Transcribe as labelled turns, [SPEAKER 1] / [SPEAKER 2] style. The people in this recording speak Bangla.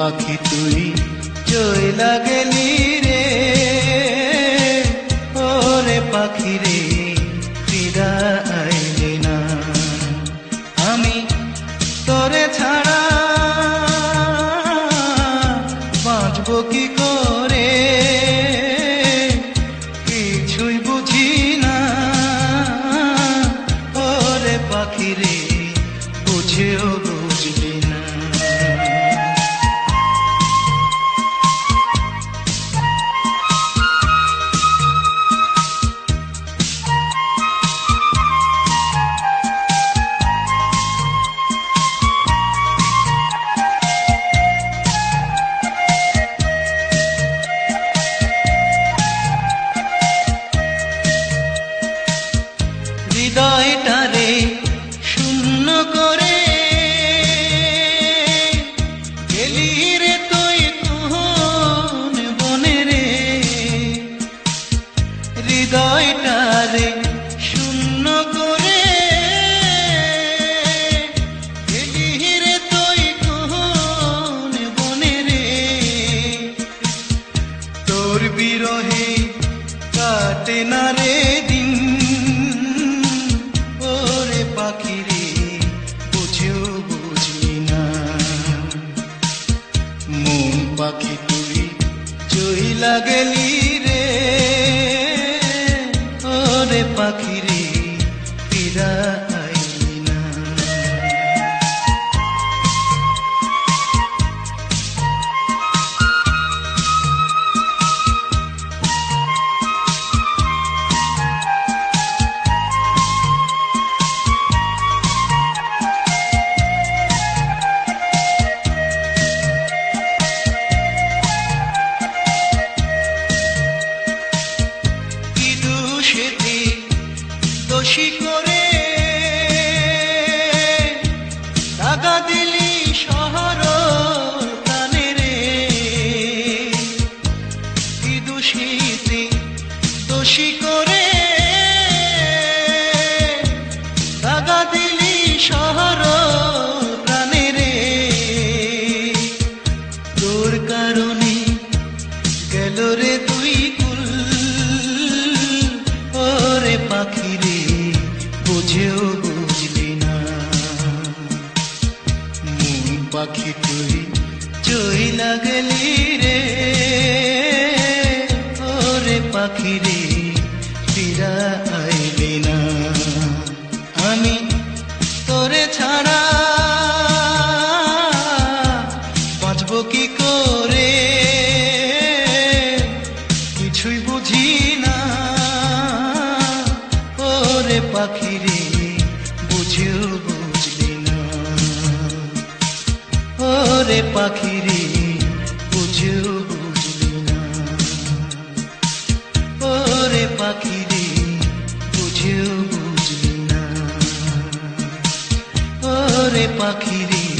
[SPEAKER 1] পাখি তুই চইলা গেলি রে। ওরে পাখি রে ফিরা আইলি না। আমি তোরে ছাড়া বাঁচবো কি করে? কিছুই বুঝি না। ওরে পাখি রে, বুঝেও বুঝলি হৃদয়টারে শূন্য করে। গেলি রে তুই কোন বনে রে। তোর বিরহে কাটে না রে দিন। ওরে পাখি রে, বুঝেও বুঝলি না। মন পাখি তুই চইলা গেলি। ওরে দোষী করে টাকা দিলি শহর প্রাণে রে। কি দোষী করে টাকা দিলি শহর প্রাণে রে। তোর কারণে গেল রে বুঝলি না। পাখি তুই চই লাগলি রে। ওরে পাখি রে। ওরে পাখিরি বুঝেও বুঝলি না। ওরে পাখিরি বুঝেও বুঝলি না। ওরে পাখি রে